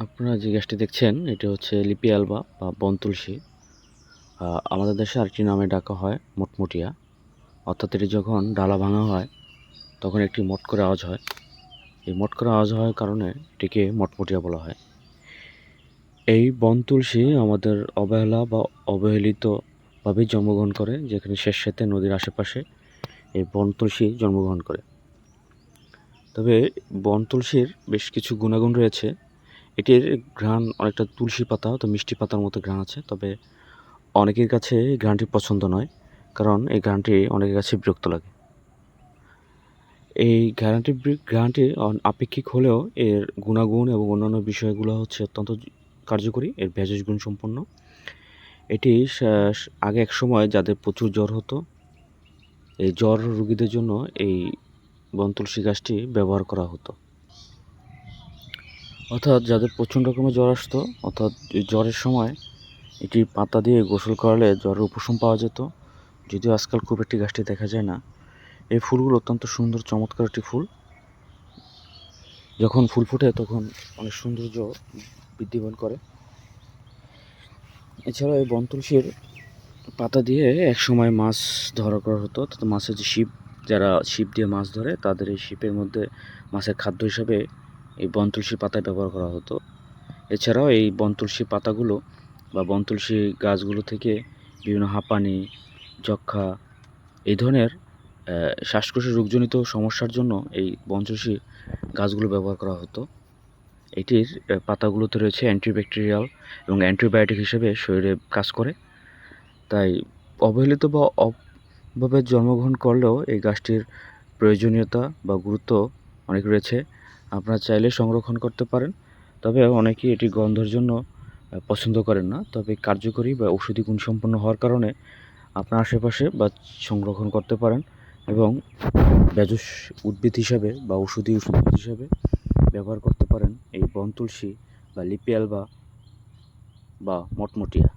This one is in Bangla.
আপনারা যে গ্যাসটি দেখছেন, এটি হচ্ছে লিপি আলবা বা বন তুলসী। আমাদের দেশে আরেকটি নামে ডাকা হয় মোটমুটিয়া। অর্থাৎ এটি যখন ডালা ভাঙা হয়, তখন একটি মট করে আওয়াজ হয়। এই মট করে আওয়াজ হওয়ার কারণে এটিকে মটমুটিয়া বলা হয়। এই বন তুলসী আমাদের অবহেলা বা অবহেলিতভাবেই জন্মগ্রহণ করে, যেখানে শেষসাথে নদীর আশেপাশে এই বন তুলসী জন্মগ্রহণ করে। তবে বন তুলসীর বেশ কিছু গুণাগুণ রয়েছে। এটির ঘ্রাণ অনেকটা তুলসী পাতা, তো মিষ্টি পাতার মতো ঘ্রাণ আছে। তবে অনেকের কাছে এই ঘ্রাণটি পছন্দ নয়, কারণ এই ঘ্রাণটি অনেকের কাছে বিরক্ত লাগে। এই ঘ্রাণটি ঘ্রাণটি আপেক্ষিক হলেও এর গুণাগুণ এবং অন্যান্য বিষয়গুলো হচ্ছে অত্যন্ত কার্যকরী। এর ভেষজ গুণ সম্পন্ন। এটি আগে এক সময় যাদের প্রচুর জ্বর হতো, এই জ্বর রোগীদের জন্য এই বন তুলসী গাছটি ব্যবহার করা হতো। অর্থাৎ যাদের প্রচণ্ড রকমের জ্বর আসতো, অর্থাৎ জ্বরের সময় এটি পাতা দিয়ে গোসল করালে জ্বরের উপশম পাওয়া যেত। যদিও আজকাল খুব একটি গাছটি দেখা যায় না। এই ফুলগুলো অত্যন্ত সুন্দর, চমৎকার একটি ফুল। যখন ফুল ফোটে তখন অনেক সৌন্দর্য বৃদ্ধিমান করে। এছাড়া এই বন তুলসীর পাতা দিয়ে এক সময় মাছ ধরা করা হতো। মাছের যে শিপ, যারা শিপ দিয়ে মাছ ধরে, তাদের এই শিপের মধ্যে মাছের খাদ্য হিসাবে এই বন তুলসী পাতা ব্যবহার করা হতো। এছাড়াও এই বন তুলসী পাতাগুলো বা বন তুলসী গাছগুলো থেকে বিভিন্ন হাঁপানি যক্ষা এই ধরনের আহ, শ্বাসকোষের রোগজনিত সমস্যার জন্য এই বন তুলসী গাছগুলো ব্যবহার করা হতো। এটির পাতাগুলোতে রয়েছে অ্যান্টিব্যাকটেরিয়াল এবং অ্যান্টিবায়োটিক হিসেবে শরীরে কাজ করে। তাই অবহেলিত বা অভাবে জন্মগ্রহণ করলেও এই গাছটির প্রয়োজনীয়তা বা গুরুত্ব অনেক রয়েছে। আপনারা চাইলে সংরক্ষণ করতে পারেন, তবে অনেকেই এটি গন্ধের জন্য পছন্দ করেন না। তবে কার্যকরী বা ঔষধি গুণসম্পন্ন হওয়ার কারণে আপনার আশেপাশে বা সংরক্ষণ করতে পারেন এবং বেজস উদ্ভিদ হিসাবে বা ঔষধি উদ্ভিদ হিসাবে ব্যবহার করতে পারেন এই বন তুলসী বা লিপিয়ালবা বা মটমটিয়া।